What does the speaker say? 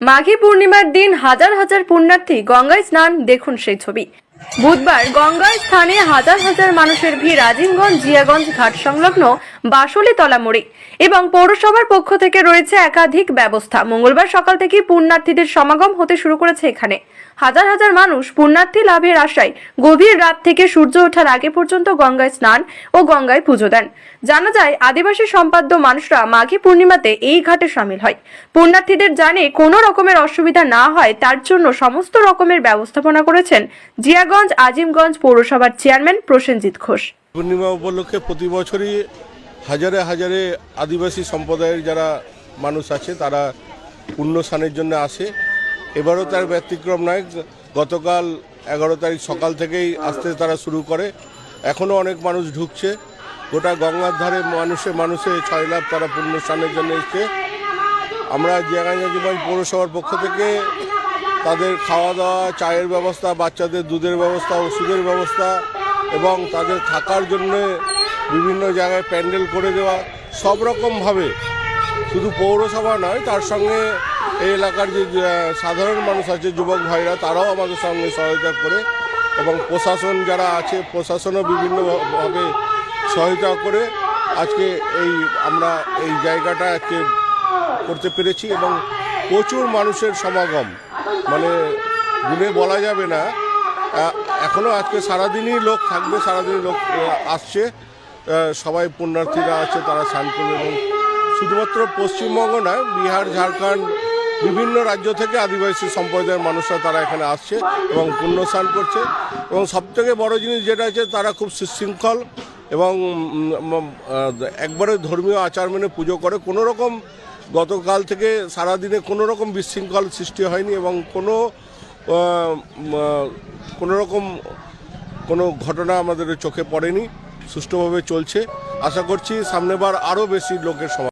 মাঘী পূর্ণিমার দিন হাজার হাজার পুণ্যার্থী গঙ্গায় স্নান দেখুন সেই ছবি। বুধবার গঙ্গায় স্থানে হাজার হাজার মানুষের ভিড় আজিমগঞ্জ, জিয়াগঞ্জ ঘাট সংলগ্ন বাসলিতলা মোড়ে এবং পৌরসভার পক্ষ থেকে রয়েছে একাধিক ব্যবস্থা। মঙ্গলবার সকাল থেকে পুণ্যার্থীদের সমাগম হতে শুরু করেছে এখানে। হাজার হাজার মানুষ পুণ্যার্থী লাভের আশায় গভীর রাত থেকে সূর্য ওঠার আগে পর্যন্ত গঙ্গায় স্নান ও গঙ্গায় পুজো দেন। জানা যায়, আদিবাসী সম্পাদ্য মানুষরা মাঘী পূর্ণিমাতে এই ঘাটে সামিল হয়। পুণ্যার্থীদের জানে কোনো রকমের অসুবিধা না হয়, তার জন্য সমস্ত রকমের ব্যবস্থাপনা করেছেন জিয়াগঞ্জ আজিমগঞ্জ পৌরসভার চেয়ারম্যান প্রসেনজিৎ ঘোষ। পূর্ণিমা উপলক্ষে প্রতি বছরই হাজারে হাজারে আদিবাসী সম্প্রদায়ের যারা মানুষ আছে, তারা পুণ্য স্নানের জন্য আসে। এবারও তার ব্যতিক্রম নয়, গতকাল এগারো তারিখ সকাল থেকেই আসতে তারা শুরু করে। এখনও অনেক মানুষ ঢুকছে। গোটা গঙ্গার ধারে মানুষে মানুষে ছয় লাখ তারা পুণ্য স্নানের জন্য এসছে। আমরা জিয়াগঞ্জ পৌরসভার পক্ষ থেকে তাদের খাওয়া দাওয়া, চায়ের ব্যবস্থা, বাচ্চাদের দুধের ব্যবস্থা, ওষুধের ব্যবস্থা এবং তাদের থাকার জন্য বিভিন্ন জায়গায় প্যান্ডেল করে দেওয়া সব রকমভাবে শুধু পৌরসভা নয়, তার সঙ্গে এই এলাকার যে সাধারণ মানুষ আছে, যুবক ভাইরা, তারাও আমাদের সঙ্গে সহায়তা করে এবং প্রশাসন যারা আছে, প্রশাসনও বিভিন্নভাবে সহায়তা করে আজকে এই আমরা এই জায়গাটা আজকে করতে পেরেছি এবং প্রচুর মানুষের সমাগম। মানে গুনে বলা যাবে না। এখনও আজকে সারাদিনই লোক থাকবে, সারাদিনই লোক আসছে। সবাই পুণ্যার্থীরা আছে, তারা স্নান করবে এবং শুধুমাত্র পশ্চিমবঙ্গ নয় বিহার, ঝাড়খণ্ড, বিভিন্ন রাজ্য থেকে আদিবাসী সম্প্রদায়ের মানুষরা তারা এখানে আসছে এবং পুণ্য স্নান করছে। এবং সবথেকে বড় জিনিস যেটা আছে, তারা খুব সুশৃঙ্খল এবং একবারে ধর্মীয় আচার মেনে পুজো করে। কোনো রকম গতকাল থেকে সারাদিনে কোনো রকম বিশৃঙ্খল সৃষ্টি হয়নি এবং কোনো কোনো রকম কোনো ঘটনা আমাদের চোখে পড়েনি, সুষ্ঠুভাবে চলছে। আশা করছি সামনেবার আরও বেশি লোকের সমাগম